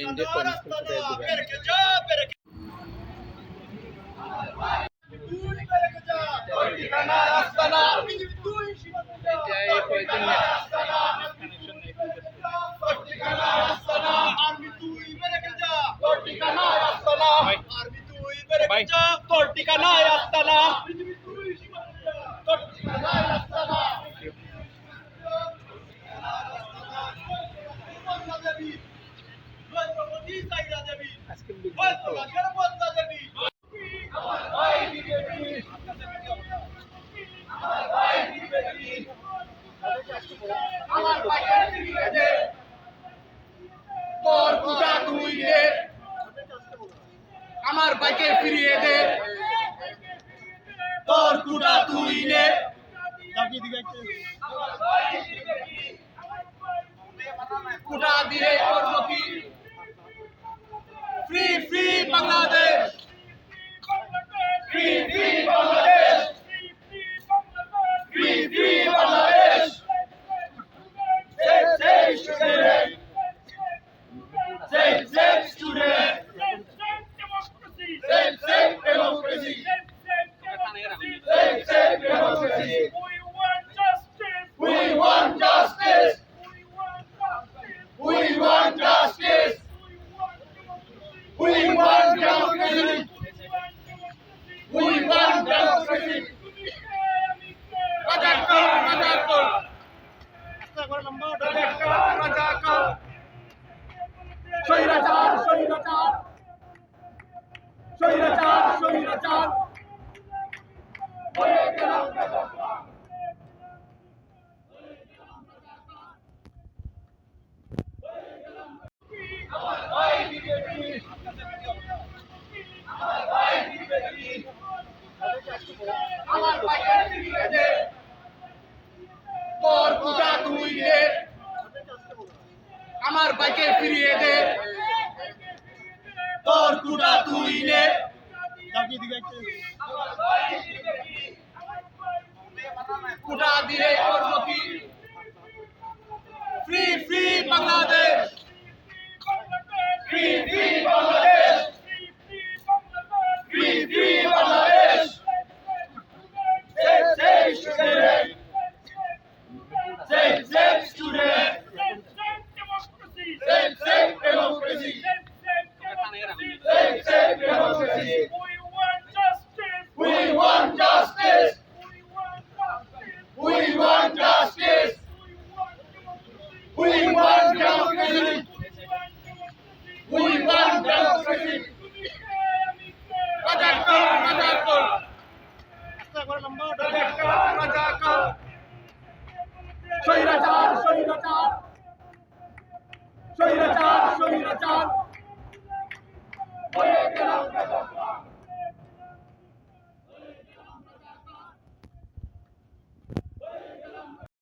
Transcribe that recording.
ইন্ডিয়ার ভাই। তোর কুটা তুই দে আমার বাইকে ফিরিয়ে দে। তোর কুটা তুই নে কুটা দিয়ে করব কি free free Bangladesh democracy. We want democracy. Rajakar, Rajakar. Rajakar, Rajakar. স্বৈরাচার স্বৈরাচার স্বৈরাচার স্বৈরাচার হয়ে গেলাম রাজাকার। আমার ভাই বিজেপি আমার ভাই বিজেপি আমার ভাইকে ফিরিয়ে দে তোর পূজা তুই দে আমার বাইকে ফিরিয়ে দে। তোর কুটা তুই নে। কুটা দিয়ে করব কি? Free free Bangladesh free free Bangladesh free free Bangladesh Save, save student. Save, save student. Save, save democracy. Save, save democracy. We want justice. We want justice. We want democracy. We want democracy. Rajakar, Rajakar. Rajakar, Rajakar. স্বৈরাচার স্বৈরাচার স্বৈরাচার স্বৈরাচার